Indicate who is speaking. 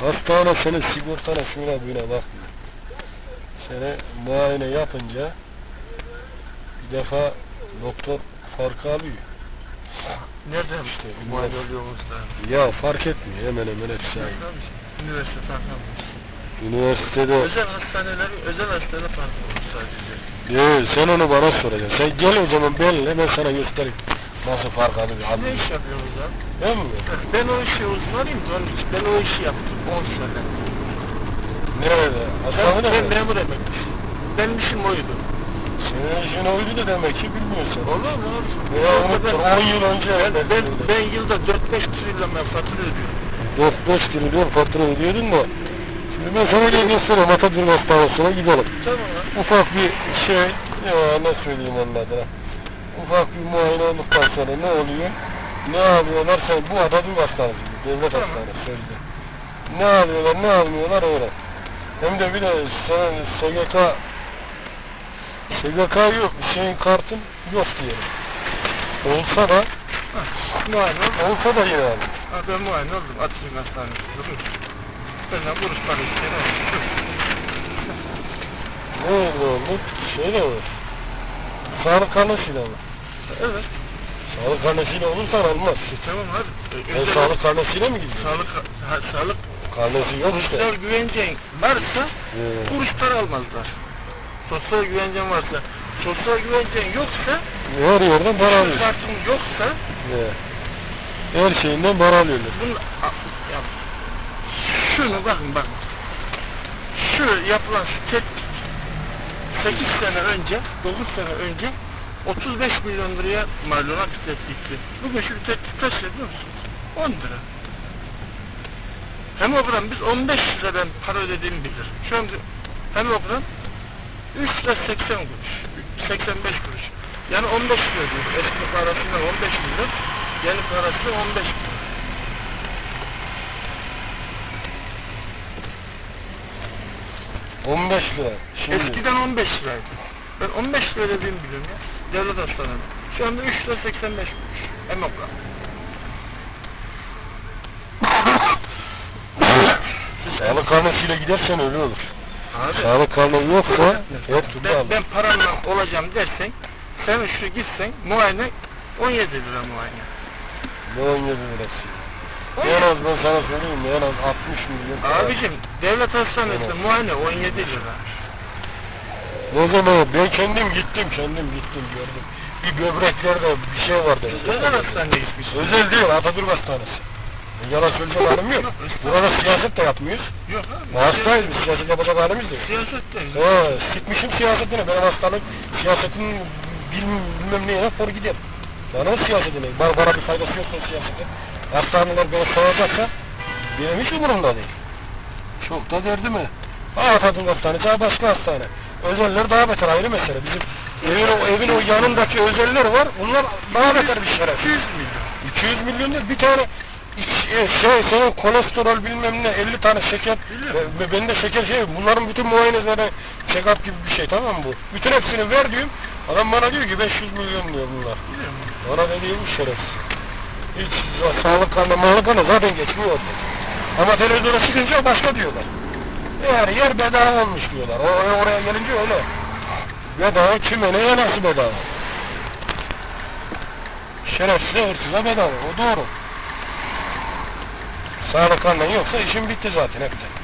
Speaker 1: Hastane senin sigortana şuna buna bakmıyor. Seni muayene yapınca bir defa doktor farkı alıyor.
Speaker 2: Nereden
Speaker 1: İşte,
Speaker 2: muayene oluyormuş da?
Speaker 1: Ya fark etmiyor hemen hemen hepsi aynı.
Speaker 2: Üniversite farkı olmuş.
Speaker 1: Üniversitede
Speaker 2: Özel hastanelerin özel hastane farkı olmuş sadece.
Speaker 1: Değil, sen onu bana soracaksın. Sen gel o zaman benimle ben sana göstereyim. Nasıl fark alıyor
Speaker 2: Ne iş yapıyorsunuz abi?
Speaker 1: Değil mi?
Speaker 2: Ben o işi uzmanıyım da onun için. Ben o işi yaptım 10 sene.
Speaker 1: Nerede?
Speaker 2: Ben,
Speaker 1: Hastanede
Speaker 2: ben
Speaker 1: mi?
Speaker 2: memur emeklisiyim. Benim işim oydu.
Speaker 1: Senin işin oydu da demek ki bilmiyorsun.
Speaker 2: Olur mu?
Speaker 1: Ya unuttum 10 yıl önce.
Speaker 2: Ben, ben, ben yılda 4-5 trilyon ben fatura ödüyorum.
Speaker 1: 4-5 trilyon fatura ödüyordun da. Şimdi ben sana gel göstereyim Atatürk Hastanesi'ne gidelim.
Speaker 2: Tamam.
Speaker 1: Ufak bir şey, ya ne söyleyeyim onun adına. Ufak bir muayene olduktan sonra ne oluyor? Ne yapıyorlar sen bu Atatürk Hastanesi, devlet
Speaker 2: Tamam.
Speaker 1: hastanesi sözde. Ne alıyorlar ne almıyorlar öyle. Hem de bir de senin SGK SGK yok, şeyin kartın yok diyelim. Olsa da,
Speaker 2: Muayene oldum.
Speaker 1: olsa da yine al.
Speaker 2: Ha, ben muayene oldum. Hastanesi'nde. Buyur. Benden para isteyen oldu.
Speaker 1: Ne oldu? Şey de var. Sağlık karnesiyle mi?
Speaker 2: Evet.
Speaker 1: Sağlık karnesiyle olursa olmaz.
Speaker 2: Tamam abi.
Speaker 1: Ben
Speaker 2: özel-
Speaker 1: sağlık karnesiyle mi gidiyorum?
Speaker 2: Sağlık, ha, sağlık
Speaker 1: Karnesi yok işte.
Speaker 2: sosyal güvencen varsa
Speaker 1: Ee,
Speaker 2: kuruş para almazlar. Sosyal güvencen varsa, sosyal güvencen yoksa,
Speaker 1: her yerden para alıyorsun.
Speaker 2: kartın yoksa,
Speaker 1: Ee, Her şeyinden para alıyorlar.
Speaker 2: bunu, ya, şunu bakın bakın. Şu yapılan şu tetkik 8 sene önce, 9 sene önce 35 milyon liraya mal olan bir tetkikti. Bugün şu tetkik kaç lira biliyor musunuz? 10 lira. Hemogram biz 15 liradan para ödediğimi bilir. Şu anda hemogram 3 lira 80 kuruş. 85 kuruş. Yani 15 lira diyor. Eski parasından 15 lira. Yeni parasından 15 lira.
Speaker 1: Ee, 15 lira. Şimdi
Speaker 2: Eskiden 15 liraydı. Ben 15 lira ödediğimi biliyorum ya. Devlet hastanede. Şu anda 3 lira 85 kuruş. Hemogram.
Speaker 1: sağlık karnesiyle gidersen öyle olur.
Speaker 2: Abi.
Speaker 1: Sağlık karnı yoksa her türlü
Speaker 2: Ben, ben paramla olacağım dersen, sen şu gitsen muayene 17 lira muayene.
Speaker 1: Ne 17 lirası? En az ben sana söyleyeyim mi? En az 60 milyon para.
Speaker 2: Abicim devlet hastanesinde
Speaker 1: Evet.
Speaker 2: muayene 17 lira.
Speaker 1: Ne zaman ben kendim gittim, kendim gittim gördüm. Bir böbreklerde bir şey vardı.
Speaker 2: Özel hastaneye.
Speaker 1: Özel değil, Atatürk Hastanesi. Ben Yalan söyleyecek halim yok. Burada siyaset de yapmıyoruz.
Speaker 2: Yok abi.
Speaker 1: Hastayız biz, siyaset yapacak halimiz yok.
Speaker 2: Siyaset değil.
Speaker 1: He, sıkmışım siyasetine, benim hastalık siyasetin bilmem, bilmem neyine for gider. Bana o siyasetine, bana, bana bir faydası yoksa siyasetin. Hastaneler beni soracaksa, benim hiç umurumda değil. Çok da derdi mi? Atatürk Hastanesi, ha başka hastane. Özeller daha beter ayrı mesele. Bizim evin o, evin o yanındaki özeller var, bunlar daha beter bir şeref.
Speaker 2: 200 milyon.
Speaker 1: 200 milyon değil, bir tane e, şey, senin kolesterol bilmem ne 50 tane şeker
Speaker 2: Biliyorum.
Speaker 1: e, bende şeker şey bunların bütün muayeneleri check-up gibi bir şey tamam mı bu? Bütün hepsini ver diyorum adam bana diyor ki 500 milyon diyor bunlar. Bana dediği bu şerefsiz. Hiç za- sağlık kanı mağlık kanı zaten geçmiyor orada. Ama televizyona çıkınca başka diyorlar. Yani yer bedava olmuş diyorlar. O, oraya gelince öyle. Bedava kime neye nasıl bedava? Şerefsize hırsıza bedava. O doğru. Sağlık kanun yoksa işin bitti zaten hepten.